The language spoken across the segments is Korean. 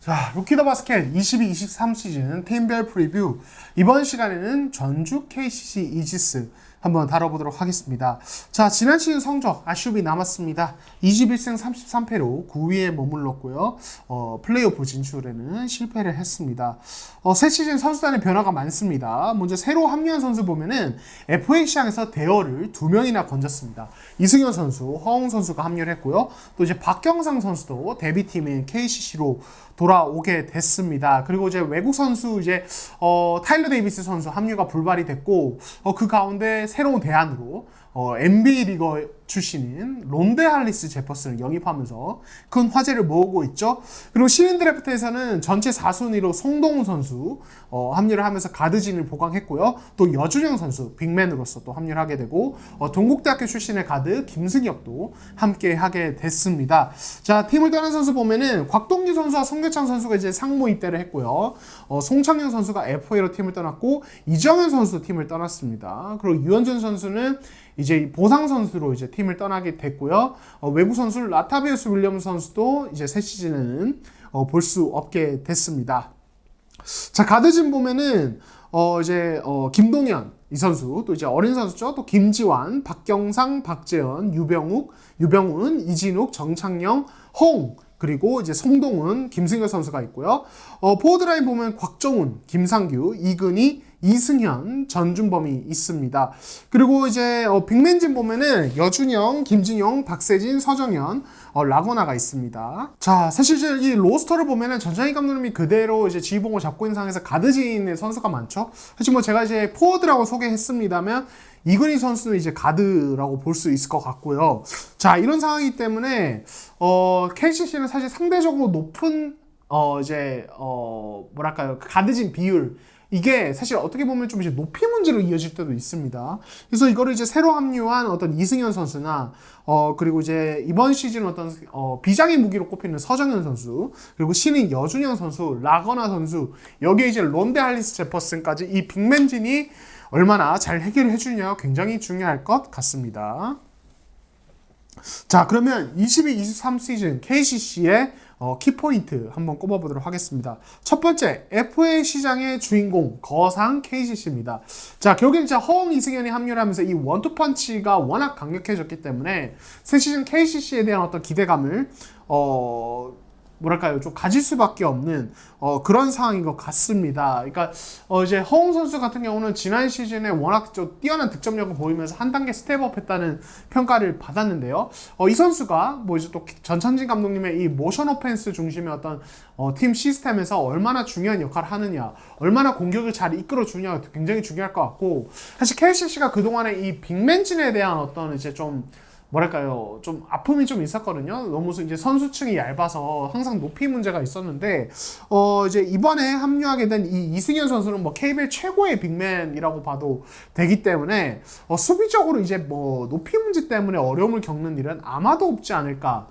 자, 루키더 바스켓 22-23 시즌 팀별 프리뷰. 이번 시간에는 전주 KCC 이지스 한번 다뤄보도록 하겠습니다. 자, 지난 시즌 성적 아쉬움이 남았습니다. 21승 33패로 9위에 머물렀고요. 어, 플레이오프 진출에는 실패를 했습니다. 어, 새 시즌 선수단의 변화가 많습니다. 먼저 새로 합류한 선수 보면은 FA 시장에서 대어를 두 명이나 건졌습니다. 이승현 선수, 허웅 선수가 합류를 했고요. 또 이제 박경상 선수도 데뷔팀인 KCC로 돌아오게 됐습니다. 그리고 이제 외국 선수 이제 어, 타일러 데이비스 선수 합류가 불발이 됐고 어, 그 가운데 새로운 대안으로 어, NBA 리거 출신인 론데 할리스 제퍼슨을 영입하면서 큰 화제를 모으고 있죠. 그리고 신인 드래프트에서는 전체 4순위로 송동훈 선수 어, 합류를 하면서 가드진을 보강했고요. 또 여준영 선수 빅맨으로서 또 합류를 하게 되고 어, 동국대학교 출신의 가드 김승혁도 함께 하게 됐습니다. 자 팀을 떠난 선수 보면은 곽동기 선수와 성교창 선수가 이제 상무 입대를 했고요. 어, 송창현 선수가 FA로 팀을 떠났고 이정현 선수도 팀을 떠났습니다. 그리고 유현준 선수는 이제 보상 선수로 이제 팀을 떠나게 됐고요. 어, 외국 선수 라타비우스 윌리엄 선수도 이제 새 시즌에는 어, 볼 수 없게 됐습니다. 자 가드진 보면은 어 이제 어 김동현 이 선수 또 이제 어린 선수죠 또 김지완 박경상 박재현 유병욱 유병훈 이진욱 정창영 홍 그리고 이제 송동훈 김승현 선수가 있고요 어 포워드 라인 보면 곽정훈 김상규 이근희 이승현 전준범이 있습니다 그리고 이제 어 빅맨진 보면은 여준영 김진영 박세진 서정현 어, 라거나가 있습니다. 자, 사실 이제 이 로스터를 보면은 전창희 감독님이 그대로 이제 지휘봉을 잡고 있는 상황에서 가드진의 선수가 많죠. 사실 뭐 제가 이제 포워드라고 소개했습니다면 이근희 선수는 이제 가드라고 볼 수 있을 것 같고요. 자, 이런 상황이기 때문에 어, KCC는 사실 상대적으로 높은 어, 이제 어, 뭐랄까요? 가드진 비율 이게 사실 어떻게 보면 좀 이제 높이 문제로 이어질 때도 있습니다. 그래서 이거를 이제 새로 합류한 어떤 이승현 선수나 어 그리고 이제 이번 시즌 어떤 어 비장의 무기로 꼽히는 서정현 선수 그리고 신인 여준영 선수 라거나 선수 여기에 이제 론데 할리스 제퍼슨까지 이 빅맨진이 얼마나 잘 해결해 주느냐 굉장히 중요할 것 같습니다. 자 그러면 22-23 시즌 KCC의 어, 키포인트 한번 꼽아보도록 하겠습니다. 첫 번째, FA 시장의 주인공, 거상 KCC입니다. 자, 결국엔 진짜 허웅 이승현이 합류를 하면서 이 원투펀치가 워낙 강력해졌기 때문에 새 시즌 KCC에 대한 어떤 기대감을, 어, 뭐랄까요 좀 가질 수밖에 없는 어, 그런 상황인 것 같습니다. 그러니까 어, 이제 허웅 선수 같은 경우는 지난 시즌에 워낙 좀 뛰어난 득점력을 보이면서 한 단계 스텝업했다는 평가를 받았는데요. 어, 이 선수가 뭐 이제 또 전천진 감독님의 이 모션 오펜스 중심의 어떤 어, 팀 시스템에서 얼마나 중요한 역할을 하느냐, 얼마나 공격을 잘 이끌어 주냐가 굉장히 중요할 것 같고 사실 KCC가 그 동안에 이 빅맨진에 대한 어떤 이제 좀 뭐랄까요 좀 아픔이 좀 있었거든요 너무 이제 선수층이 얇아서 항상 높이 문제가 있었는데 어 이제 이번에 합류하게 된 이 이승현 선수는 뭐 KBL 최고의 빅맨이라고 봐도 되기 때문에 어 수비적으로 이제 뭐 높이 문제 때문에 어려움을 겪는 일은 아마도 없지 않을까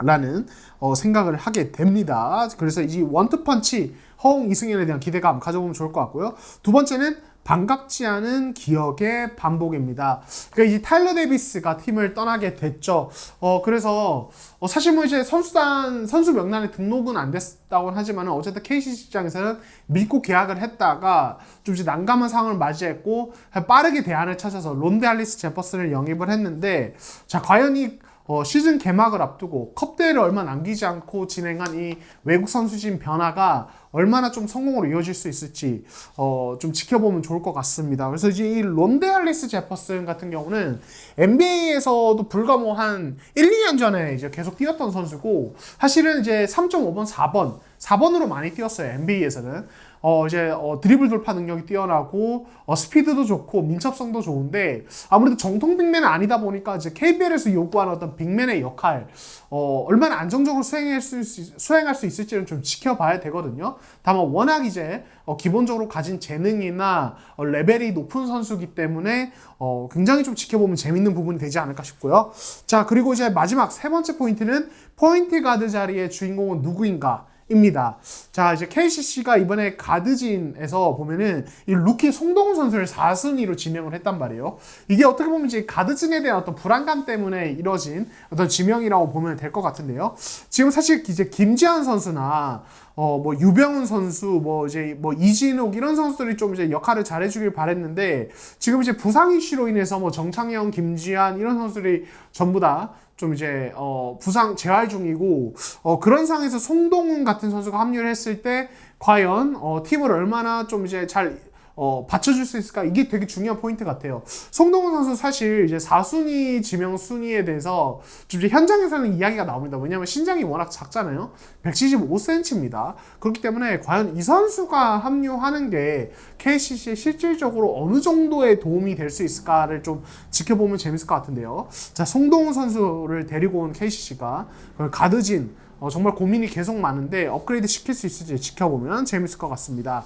라는 어, 생각을 하게 됩니다. 그래서 이 원투펀치 허웅 이승현에 대한 기대감 가져보면 좋을 것 같고요. 두 번째는 반갑지 않은 기억의 반복입니다. 그러니까 이 타일러 데이비스가 팀을 떠나게 됐죠. 어, 그래서 어, 사실 뭐 이제 선수단 선수 명단에 등록은 안 됐다고 하지만 어쨌든 KCC 입장에서는 믿고 계약을 했다가 좀 이제 난감한 상황을 맞이했고 빠르게 대안을 찾아서 론데 할리스 제퍼슨을 영입을 했는데 자 과연 이 어, 시즌 개막을 앞두고 컵대회를 얼마 남기지 않고 진행한 이 외국 선수진 변화가 얼마나 좀 성공으로 이어질 수 있을지 어, 좀 지켜보면 좋을 것 같습니다. 그래서 이제 이 론데 할리스 제퍼슨 같은 경우는 NBA에서도 불과 뭐 한 1, 2년 전에 이제 계속 뛰었던 선수고 사실은 이제 3.5번, 4번 4번으로 많이 뛰었어요. NBA에서는. 어, 이제, 어, 드리블 돌파 능력이 뛰어나고, 어, 스피드도 좋고, 민첩성도 좋은데, 아무래도 정통 빅맨은 아니다 보니까, 이제 KBL에서 요구하는 어떤 빅맨의 역할, 어, 얼마나 안정적으로 수행할 수, 있- 수행할 수 있을지는 좀 지켜봐야 되거든요. 다만, 워낙 이제, 어, 기본적으로 가진 재능이나, 어, 레벨이 높은 선수기 때문에, 어, 굉장히 좀 지켜보면 재밌는 부분이 되지 않을까 싶고요. 자, 그리고 이제 마지막 세 번째 포인트는, 포인트 가드 자리의 주인공은 누구인가? 입니다. 자, 이제 KCC가 이번에 가드진에서 보면은 이 루키 송동훈 선수를 4순위로 지명을 했단 말이에요. 이게 어떻게 보면 이제 가드진에 대한 어떤 불안감 때문에 이뤄진 어떤 지명이라고 보면 될 것 같은데요. 지금 사실 이제 김지한 선수나 어, 뭐, 유병훈 선수, 뭐, 이제, 뭐, 이진욱, 이런 선수들이 좀 이제 역할을 잘해주길 바랬는데, 지금 이제 부상 이슈로 인해서 뭐, 정창영, 김지한, 이런 선수들이 전부 다 좀 이제, 어, 부상 재활 중이고, 어, 그런 상황에서 송동훈 같은 선수가 합류를 했을 때, 과연, 어, 팀을 얼마나 좀 이제 잘, 어, 받쳐줄 수 있을까? 이게 되게 중요한 포인트 같아요. 송동훈 선수 사실 이제 4순위 지명 순위에 대해서 좀 이제 현장에서는 이야기가 나옵니다. 왜냐면 신장이 워낙 작잖아요. 175cm입니다. 그렇기 때문에 과연 이 선수가 합류하는 게 KCC에 실질적으로 어느 정도의 도움이 될 수 있을까를 좀 지켜보면 재밌을 것 같은데요. 자, 송동훈 선수를 데리고 온 KCC가 가드진 어, 정말 고민이 계속 많은데 업그레이드 시킬 수 있을지 지켜보면 재밌을 것 같습니다.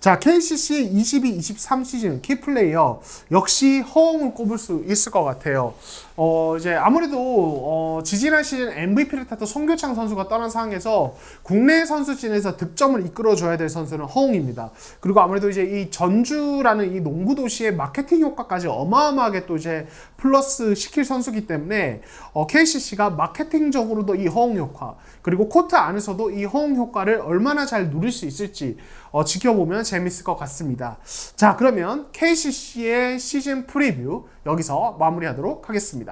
자, KCC 22-23 시즌 키플레이어 역시 허웅을 꼽을 수 있을 것 같아요. 어, 이제 아무래도 어, 지지난 시즌 MVP를 탔던 송교창 선수가 떠난 상황에서 국내 선수진에서 득점을 이끌어줘야 될 선수는 허웅입니다. 그리고 아무래도 이제 이 전주라는 이 농구 도시의 마케팅 효과까지 어마어마하게 또 이제 플러스 시킬 선수기 때문에 어, KCC가 마케팅적으로도 이 허웅 효과 그리고 코트 안에서도 이 허웅 효과를 얼마나 잘 누릴 수 있을지 어, 지켜보면 재밌을 것 같습니다. 자, 그러면 KCC의 시즌 프리뷰 여기서 마무리하도록 하겠습니다.